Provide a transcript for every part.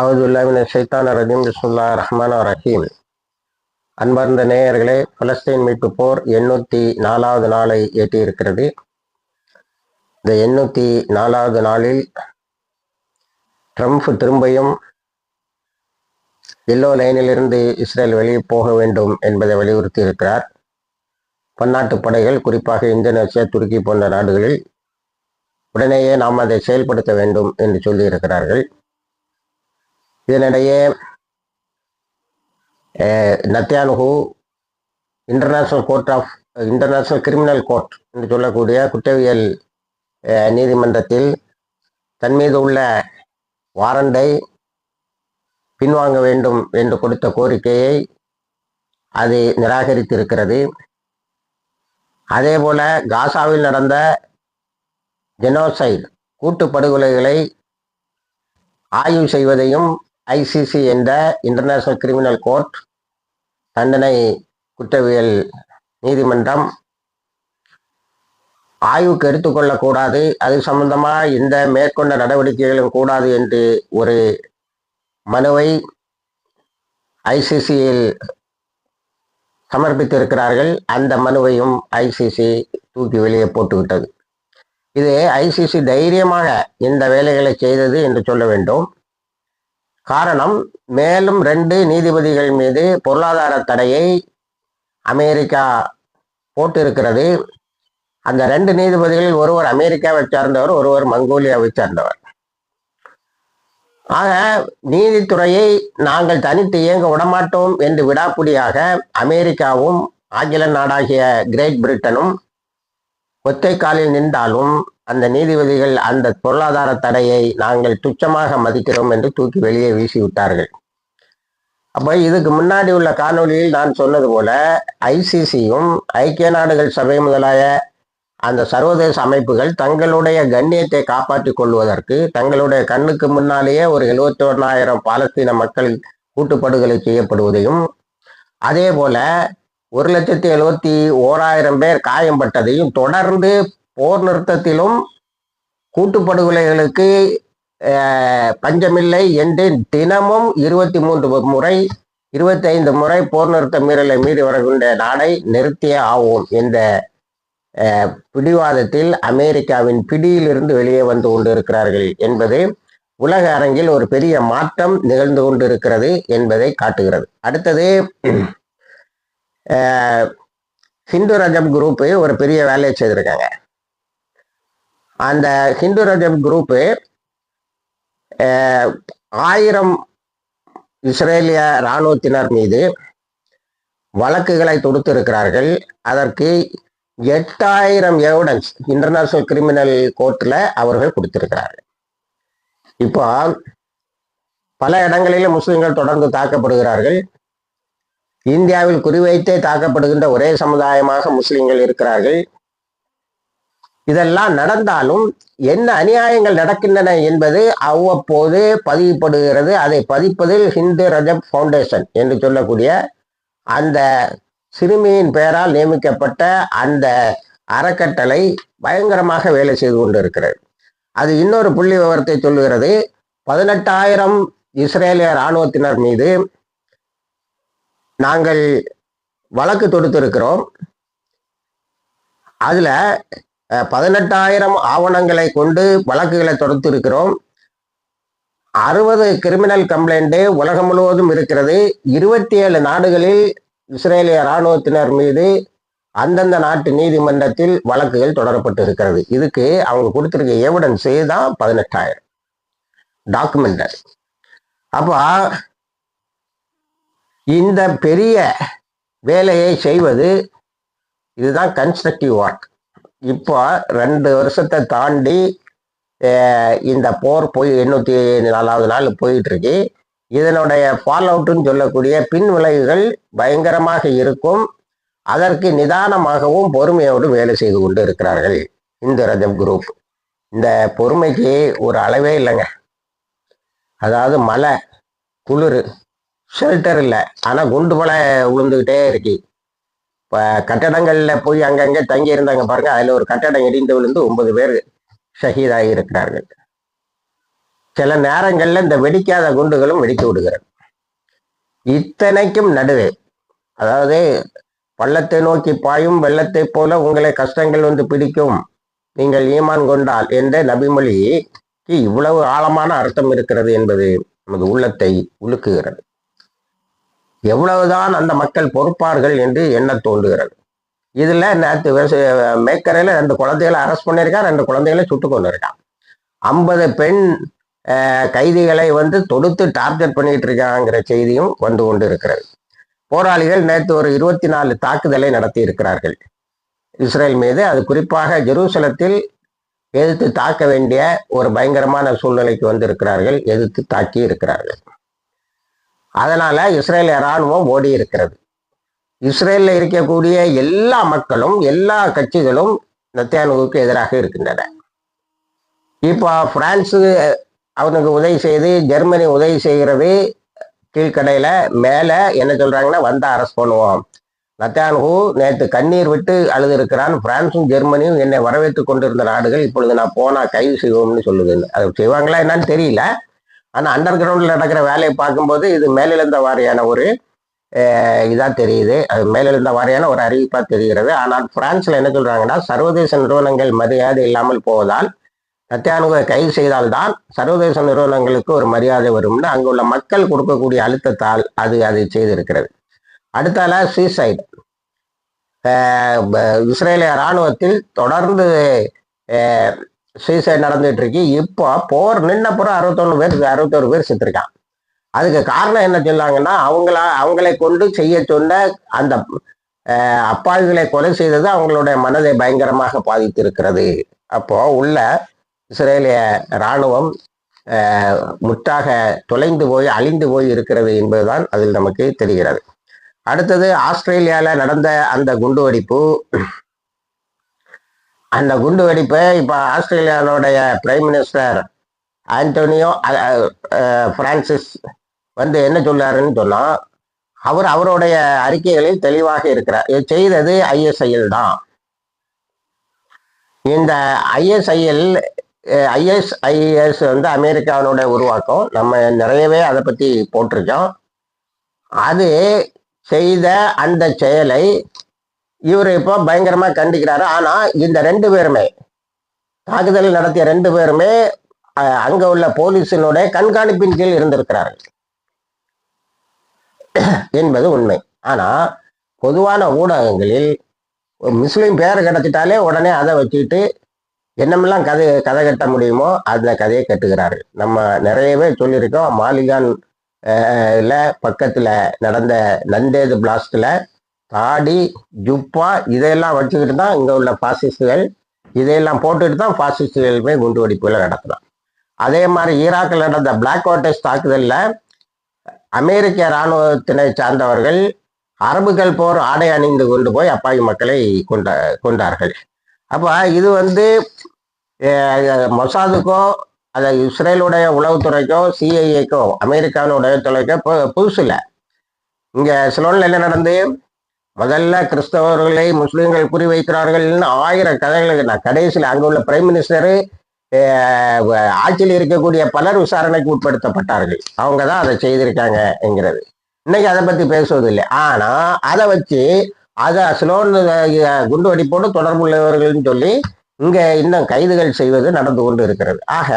அவுதுல்லாமின் சைத்தான ரஜீம். பிஸ்முல்லா ரஹ்மான் ரஹீம். அன்பார்ந்த நேயர்களே பலஸ்தீன் மீட்பு போர் எண்ணூற்றி நாலாவது நாளை எட்டியிருக்கிறது. இந்த எண்ணூற்றி நாலாவது நாளில் ட்ரம்ப் திரும்பியும் எல்லோ லைனிலிருந்து இஸ்ரேல் வெளியே போக வேண்டும் என்பதை வலியுறுத்தி இருக்கிறார் பன்னாட்டு படைகள் குறிப்பாக இந்தோனேசியா துருக்கி போன்ற நாடுகளில் உடனேயே நாம் அதை செயல்படுத்த வேண்டும் என்று சொல்லியிருக்கிறார்கள். இதனிடையே நத்தியானுகு international court of international criminal court என்று சொல்லக்கூடிய குற்றவியல் நீதிமன்றத்தில் தன் மீது உள்ள வாரண்டை பின்வாங்க வேண்டும் என்று கொடுத்த கோரிக்கையை அது நிராகரித்திருக்கிறது. அதேபோல காசாவில் நடந்த ஜெனோசைட் கூட்டு படுகொலைகளை ஆய்வு செய்வதையும் ஐசிசி என்ற இன்டர்நேஷனல் கிரிமினல் கோர்ட் தண்டனை குற்றவியல் நீதிமன்றம் ஆய்வுக்கு எடுத்துக்கொள்ளக்கூடாது அது சம்பந்தமாக இந்த மேற்கொண்ட நடவடிக்கைகளும் கூடாது என்று ஒரு மனுவை ஐசிசியில் சமர்ப்பித்திருக்கிறார்கள். அந்த மனுவையும் ஐசிசி தூக்கி வெளியே போட்டுவிட்டது. இது ஐசிசி தைரியமாக இந்த வேலைகளை செய்தது என்று சொல்ல வேண்டும். காரணம் மேலும் ரெண்டு நீதிபதிகள் மீது பொருளாதார தடையை அமெரிக்கா போட்டிருக்கிறது. அந்த ரெண்டு நீதிபதிகளில் ஒருவர் அமெரிக்காவை சார்ந்தவர் ஒருவர் மங்கோலியாவை சார்ந்தவர். ஆக நீதித்துறையை நாங்கள் தனித்து இயங்க விடமாட்டோம் என்று விடாப்பிடியாக அமெரிக்காவும் ஆங்கில நாடாகிய கிரேட் பிரிட்டனும் ஒத்தை காலில் நின்றாலும் அந்த நீதிபதிகள் அந்த பொருளாதார தடையை நாங்கள் துச்சமாக மதிக்கிறோம் என்று தூக்கி வெளியே வீசி விட்டார்கள். அப்போ இதுக்கு முன்னாடி உள்ள காணொளியில் நான் சொன்னது போல ஐசிசியும் ஐக்கிய நாடுகள் சபை முதலாய அந்த சர்வதேச அமைப்புகள் தங்களுடைய கண்ணியத்தை காப்பாற்றிக் கொள்வதற்கு தங்களுடைய கண்ணுக்கு முன்னாலேயே ஒரு எழுபத்தி ஒன்றாயிரம் பாலஸ்தீன மக்கள் கூட்டுப்படுகொலை செய்யப்படுவதையும் அதே போல ஒரு லட்சத்தி எழுபத்தி ஓராயிரம் பேர் காயம்பட்டதையும் தொடர்ந்து போர் நிறுத்தத்திலும் கூட்டுப்படுகொலைகளுக்கு பஞ்சமில்லை என்று தினமும் இருபத்தி மூன்று முறை இருபத்தைந்து முறை போர் நிறுத்த மீறலை மீறி வருகின்ற நாடை நிறுத்தியே ஆவோம் என்ற பிடிவாதத்தில் அமெரிக்காவின் பிடியிலிருந்து வெளியே வந்து கொண்டிருக்கிறார்கள் என்பது உலக அரங்கில் ஒரு பெரிய மாற்றம் நிகழ்ந்து கொண்டிருக்கிறது என்பதை காட்டுகிறது. அடுத்தது ஹிந்து ரஜப் குரூப்பு ஒரு பெரிய வேலையை செய்திருக்காங்க. அந்த ஹிந்து ரஜம் குரூப்பு ஆயிரம் இஸ்ரேலிய இராணுவத்தினர் மீது வழக்குகளை தொடுத்திருக்கிறார்கள். அதற்கு எட்டாயிரம் எவிடன்ஸ் இன்டர்நேஷனல் கிரிமினல் கோர்ட்டில் அவர்கள் கொடுத்திருக்கிறார்கள். இப்போ பல இடங்களிலும் முஸ்லிம்கள் தொடர்ந்து தாக்கப்படுகிறார்கள். இந்தியாவில் குறிவைத்தே தாக்கப்படுகின்ற ஒரே சமுதாயமாக முஸ்லிம்கள் இருக்கிறார்கள். இதெல்லாம் நடந்தாலும் என்ன அநியாயங்கள் நடக்கின்றன என்பது அவ்வப்போது பதிவுபடுகிறது அதை பதிப்பதில் ஹிந்து ரஜப் ஃபவுண்டேஷன் என்று சொல்லக்கூடிய அந்த சிறுமியின் பெயரால் நியமிக்கப்பட்ட அந்த அறக்கட்டளை பயங்கரமாக வேலை செய்து கொண்டிருக்கிறது. அது இன்னொரு புள்ளி விவரத்தை சொல்லுகிறது. பதினெட்டாயிரம் இஸ்ரேலிய இராணுவத்தினர் மீது நாங்கள் வழக்கு தொடுத்திருக்கிறோம். அதில் பதினெட்டாயிரம் ஆவணங்களை கொண்டு வழக்குகளை தொடுத்திருக்கிறோம். அறுபது கிரிமினல் கம்ப்ளைண்ட்டு உலகம் முழுவதும் இருக்கிறது. இருபத்தி ஏழு நாடுகளில் இஸ்ரேலிய இராணுவத்தினர் மீது அந்தந்த நாட்டு நீதிமன்றத்தில் வழக்குகள் தொடரப்பட்டு இருக்கிறது இதுக்கு அவங்க கொடுத்துருக்க எவிடன்ஸே தான் பதினெட்டாயிரம். டாக்குமெண்டர் அப்போ இந்த பெரிய வேலையை செய்வது இதுதான் கன்ஸ்ட்ரக்டிவ் ஒர்க் இப்போ ரெண்டு வருஷத்தை தாண்டி இந்த போர் போய் எண்ணூற்றி நாலாவது நாள் போயிட்டு இருக்கு இதனுடைய ஃபால் அவுட்டுன்னு சொல்லக்கூடிய பின் விளைவுகள் பயங்கரமாக இருக்கும். அதற்கு நிதானமாகவும் பொறுமையோடு வேலை செய்து கொண்டு இருக்கிறார்கள் இந்து ரஜப் குரூப். இந்த பொறுமைக்கு ஒரு அளவே இல்லைங்க. அதாவது மழை குளிர் ஷெல்டர் இல்லை. ஆனால் குண்டு மழை விழுந்துக்கிட்டே இருக்கு. இப்போ கட்டடங்களில் போய் அங்கங்கே தங்கி இருந்தாங்க பாருங்க. அதில் ஒரு கட்டடம் இடிந்து விழுந்து ஒன்பது பேர் ஷஹீதாகி இருக்கிறார்கள். சில நேரங்களில் இந்த வெடிக்காத குண்டுகளும் வெடித்து விடுகிறது. இத்தனைக்கும் நடுவே அதாவது பள்ளத்தை நோக்கி பாயும் வெள்ளத்தை போல உங்களை கஷ்டங்கள் வந்து பிடிக்கும். நீங்கள் ஈமான் கொண்டால் என்ற நபிமொழிக்கு இவ்வளவு ஆழமான அர்த்தம் இருக்கிறது என்பது நமது உள்ளத்தை உலுக்குகிறது. எவ்வளவுதான் அந்த மக்கள் பொறுப்பார்கள் என்று எண்ண தோன்றுகிறது. இதுல நேற்று மேக்கரையில ரெண்டு குழந்தைகளை அரெஸ்ட் பண்ணியிருக்கான் ரெண்டு குழந்தைகளை சுட்டு கொண்டு இருக்கான் ஐம்பது பெண் கைதிகளை வந்து தொடுத்து டார்கெட் பண்ணிட்டு இருக்காங்கிற செய்தியும் வந்து கொண்டு இருக்கிறது போராளிகள் நேற்று ஒரு இருபத்தி நாலு தாக்குதலை நடத்தி இருக்கிறார்கள். இஸ்ரேல் மீது அது குறிப்பாக ஜெருசலத்தில் எதிர்த்து தாக்க வேண்டிய ஒரு பயங்கரமான சூழ்நிலைக்கு வந்து இருக்கிறார்கள் எதிர்த்து தாக்கி இருக்கிறார்கள். அதனால இஸ்ரேல் இராணுவம் ஓடி இருக்கிறது. இஸ்ரேலில் இருக்கக்கூடிய எல்லா மக்களும் எல்லா கட்சிகளும் நத்தியானுவுக்கு எதிராக இருக்கின்றன. இப்போ பிரான்ஸு அவனுக்கு உதவி செய்து ஜெர்மனி உதவி செய்கிறது கீழ்கடையில் மேலே என்ன சொல்கிறாங்கன்னா வந்தால் அரெஸ்ட் பண்ணுவோம். நத்தான்ஹூ நேற்று கண்ணீர் விட்டு அழுது இருக்கிறான் பிரான்ஸும் ஜெர்மனியும் என்னை வரவேற்று கொண்டிருந்த நாடுகள் இப்பொழுது நான் போனால் கைது செய்வோம்னு சொல்லுது. அது செய்வாங்களா என்னன்னு தெரியல. ஆனால் அண்டர் கிரவுண்டில் நடக்கிற வேலையை பார்க்கும்போது இது மேலிழந்த வாரியான ஒரு இதாக தெரியுது. அது மேலிருந்த வாரியான ஒரு அறிவிப்பாக தெரிகிறது. ஆனால் பிரான்ஸில் என்ன சொல்கிறாங்கன்னா சர்வதேச நிறுவனங்கள் மரியாதை இல்லாமல் போவதால் நத்தியானுவை கைது செய்தால்தான் சர்வதேச நிறுவனங்களுக்கு ஒரு மரியாதை வரும்னு அங்குள்ள மக்கள் கொடுக்கக்கூடிய அழுத்தத்தால் அது அதை செய்திருக்கிறது. அடுத்தால சீசைட் இஸ்ரேலிய இராணுவத்தில் தொடர்ந்து சூசைட் நடந்துட்டு இருக்கு இப்போ போர் நின்னப்புறம் அறுபத்தொன்னு பேர் அறுபத்தொரு பேர் செத்துருக்கான் அதுக்கு காரணம் என்ன சொல்லாங்கன்னா அவங்களா அவங்களை கொண்டு செய்ய சொன்ன அந்த அப்பாவிகளை கொலை செய்தது அவங்களுடைய மனதை பயங்கரமாக பாதித்திருக்கிறது. அப்போ உள்ள இஸ்ரேலிய இராணுவம் முற்றாக தொலைந்து போய் அழிந்து போய் இருக்கிறது என்பதுதான் அதில் நமக்கு தெரிகிறது. அடுத்தது ஆஸ்திரேலியாவில் நடந்த அந்த குண்டுவெடிப்பு அந்த குண்டு வெடிப்பை இப்போ ஆஸ்திரேலியாவுடைய பிரைம் மினிஸ்டர் ஆண்டோனியோ பிரான்சிஸ் வந்து என்ன சொல்லாருன்னு சொன்னால் அவர் அவருடைய அறிக்கைகளில் தெளிவாக இருக்கிறார். செய்தது ஐஎஸ்ஐஎல் தான். இந்த ஐஎஸ்ஐஎல் ஐஎஸ்ஐஎஸ் வந்து அமெரிக்காவினுடைய உருவாக்கம். நம்ம நிறையவே அதை பற்றி போட்டிருக்கோம். அது செய்த அந்த செயலை இவர் இப்போ பயங்கரமாக கண்டிக்கிறாரு. ஆனால் இந்த ரெண்டு பேருமே தாக்குதல் நடத்திய ரெண்டு பேருமே அங்கே உள்ள போலீஸினுடைய கண்காணிப்பின் கீழ் இருந்திருக்கிறார்கள். என்பது உண்மை. ஆனா பொதுவான ஊடகங்களில் முஸ்லீம் பேர் கிடைச்சிட்டாலே உடனே அதை வச்சுக்கிட்டு என்னமெல்லாம் கதை கதை கட்ட முடியுமோ அந்த கதையை கட்டுகிறார்கள். நம்ம நிறையவே சொல்லியிருக்கோம். மாலிகான் பக்கத்தில் நடந்த நந்தேது பிளாஸ்டில் தாடி ஜுப்பா இதையெல்லாம் வச்சுக்கிட்டு தான் இங்கே உள்ள பாசிஸ்டுகள் இதையெல்லாம் போட்டுட்டு தான் பாசிஸ்டுகளுமே குண்டு வெடிப்புகளை நடத்தலாம் அதே மாதிரி ஈராக்கில் நடந்த பிளாக் வாட்டர்ஸ் தாக்குதலில் அமெரிக்க இராணுவத்தினை சார்ந்தவர்கள் அரபுகள் போர் ஆடை அணிந்து கொண்டு போய் அப்பாவி மக்களை கொண்ட கொண்டார்கள். அப்போ இது வந்து மொசாதுக்கோ அதை இஸ்ரேலுடைய உளவுத்துறைக்கோ சிஐஏக்கோ அமெரிக்காவினுடைய துறைக்கோ புதுசு இல்லை இங்கே சிலோனில் என்ன நடந்து முதல்ல கிறிஸ்தவர்களை முஸ்லீம்கள் குறிவைக்கிறார்கள்னு ஆயிரம் கதைகளுக்கு நான் கடைசியில் அங்கே உள்ள பிரைம் மினிஸ்டரு ஆட்சியில் இருக்கக்கூடிய பலர் விசாரணைக்கு உட்படுத்தப்பட்டார்கள். அவங்க தான் அதை செய்திருக்காங்க என்கிறது. இன்னைக்கு அதை பத்தி பேசுவதில்லை. ஆனால் அதை வச்சு அதை ஸ்லோன் குண்டு வெடிப்போடு தொடர்புள்ளவர்கள்னு சொல்லி இங்கே இன்னும் கைதுகள் செய்வது நடந்து கொண்டு இருக்கிறது. ஆக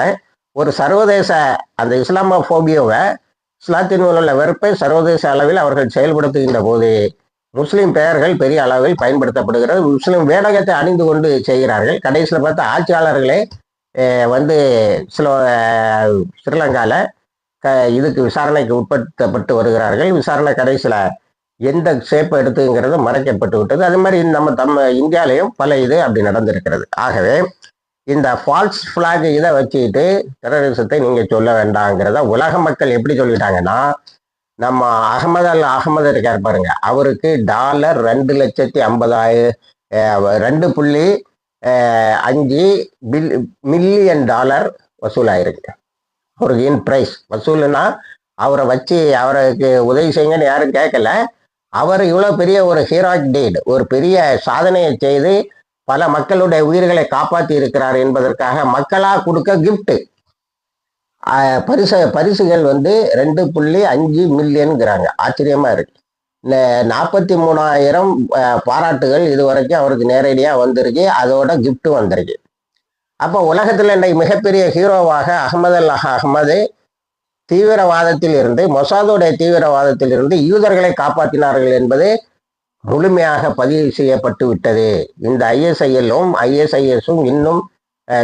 ஒரு சர்வதேச அந்த இஸ்லாமோபியோவை இஸ்லாத்தின் உள்ள வெறுப்பை சர்வதேச அளவில் அவர்கள் செயல்படுத்துகின்ற போது முஸ்லீம் பெயர்கள் பெரிய அளவில் பயன்படுத்தப்படுகிறது. முஸ்லீம் வேடகத்தை அணிந்து கொண்டு செய்கிறார்கள். கடைசியில் பார்த்த ஆட்சியாளர்களே வந்து சில ஸ்ரீலங்காவில் க இதுக்கு விசாரணைக்கு உட்படுத்தப்பட்டு வருகிறார்கள். விசாரணை கடைசியில் எந்த ஷேப்பை எடுத்துங்கிறது மறைக்கப்பட்டு விட்டது. அது மாதிரி நம்ம தம்ம இந்தியாலேயும் பல இது அப்படி நடந்திருக்கிறது. ஆகவே இந்த ஃபால்ஸ் ஃப்ளாக் இதை வச்சுக்கிட்டு டெரரிசத்தை நீங்கள் சொல்ல வேண்டாங்கிறத உலக மக்கள் எப்படி சொல்லிட்டாங்கன்னா நம்ம அகமது அல் அகமது இருக்கார் பாருங்க. அவருக்கு டாலர் ரெண்டு லட்சத்தி ஐம்பதாயிரம் ரெண்டு புள்ளி அஞ்சு பில் மில்லியன் டாலர் வசூலாயிருக்கு. அவருக்கு இன் ப்ரைஸ். வசூல்னா அவரை வச்சு அவருக்கு உதவி செய்யுங்கன்னு யாரும் கேட்கல அவர் இவ்வளோ பெரிய ஒரு ஹீராக் டீட் ஒரு பெரிய சாதனையை செய்து பல மக்களுடைய உயிர்களை காப்பாற்றி இருக்கிறார் என்பதற்காக மக்களாக கொடுக்க கிஃப்ட்டு பரிசு பரிசுகள் வந்து ரெண்டு புள்ளி அஞ்சு மில்லியனுங்கிறாங்க. ஆச்சரியமா இருக்கு. நாற்பத்தி மூணாயிரம் பாராட்டுகள் இது வரைக்கும் அவருக்கு நேரடியாக வந்திருக்கு. அதோட கிஃப்ட்டு வந்திருக்கு. அப்போ உலகத்தில் இன்னைக்கு மிகப்பெரிய ஹீரோவாக அகமது அல் அகமது தீவிரவாதத்தில் இருந்து மொசாதுடைய தீவிரவாதத்தில் இருந்து யூதர்களை காப்பாற்றினார்கள் என்பது முழுமையாக பதிவு செய்யப்பட்டு விட்டது. இந்த ஐஎஸ்ஐஎல்லும் ஐஎஸ்ஐஎஸும் இன்னும்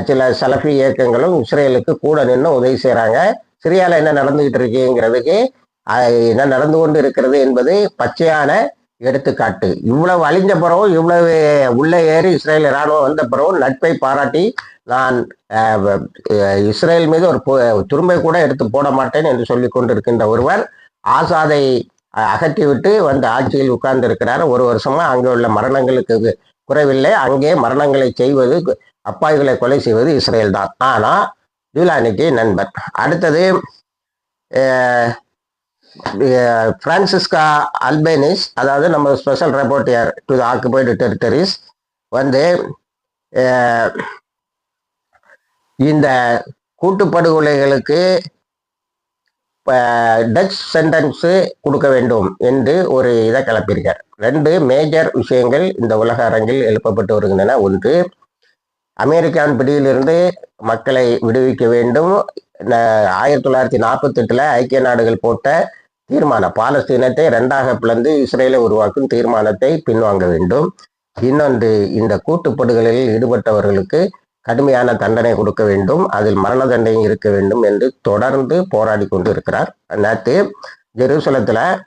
சில சலஃபி இயக்கங்களும் இஸ்ரேலுக்கு கூட நின்று உதவி செய்கிறாங்க சிரியாவில் என்ன நடந்துகிட்டு இருக்குங்கிறதுக்கு என்ன நடந்து கொண்டு இருக்கிறது என்பது பச்சையான எடுத்துக்காட்டு. இவ்வளவு அழிஞ்ச பிறகும் இவ்வளவு உள்ளே ஏறி இஸ்ரேல் இராணுவம் வந்த பிறகும் நட்பை பாராட்டி நான் இஸ்ரேல் மீது ஒரு துரும்பை கூட எடுத்து போட மாட்டேன் என்று சொல்லி கொண்டிருக்கின்ற ஒருவர் ஆசாதை அகற்றிவிட்டு வந்து ஆட்சியில் உட்கார்ந்து இருக்கிறார் ஒரு வருஷமா அங்கே உள்ள மரணங்களுக்கு குறைவில்லை. அங்கே மரணங்களை செய்வது அப்பாய்களை கொலை செய்வது இஸ்ரேல் தான் ஆனால் ஜூலானிக்கு நண்பர். அடுத்தது பிரான்சிஸ்கா அல்பேனிஸ் அதாவது நம்ம special rapporteur to the occupied territories வந்து இந்த கூட்டுப்படுகொலைகளுக்கு டச் சென்டென்ஸு கொடுக்க வேண்டும் என்று ஒரு இதை கிளப்பியிருக்கார். ரெண்டு மேஜர் விஷயங்கள் இந்த உலக அரங்கில் எழுப்பப்பட்டு வருகின்றன. ஒன்று அமெரிக்காவின் பிடியிலிருந்து மக்களை விடுவிக்க வேண்டும். ந- ஆயிரத்தி தொள்ளாயிரத்தி நாற்பத்தெட்டில் ஐக்கிய நாடுகள் போட்ட தீர்மானம் பாலஸ்தீனத்தை ரெண்டாக பிளந்து இஸ்ரேலை உருவாக்கும் தீர்மானத்தை பின்வாங்க வேண்டும். இன்னொன்று இந்த கூட்டுப்படுகளில் ஈடுபட்டவர்களுக்கு கடுமையான தண்டனை கொடுக்க வேண்டும். அதில் மரண தண்டனை இருக்க வேண்டும் என்று தொடர்ந்து போராடி கொண்டு இருக்கிறார் நேற்று ஜெருசலத்தில்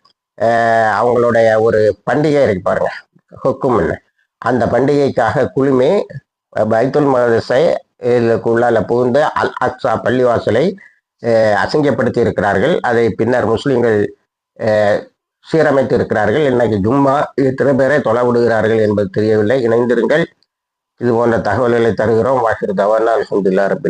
அவங்களுடைய ஒரு பண்டிகை இருக்கு பாருங்க ஹொக்கும்னு. அந்த பண்டிகைக்காக குழுமே பைத்துல் மதஸை உள்ளால புகுந்து அல் அக்ஸா பள்ளிவாசலை அசிங்கப்படுத்தி இருக்கிறார்கள் அதை பின்னர் முஸ்லீம்கள் சீரமைத்து இருக்கிறார்கள் இன்னைக்கு ஜும்மா இத்தனை பேரை தொலை விடுகிறார்கள் என்பது தெரியவில்லை. இணைந்திருங்கள். இது போன்ற தகவல்களை தருகிறோம். வாஹிர் தவானா அல்ஹம்துலில்லாஹ் ரபில்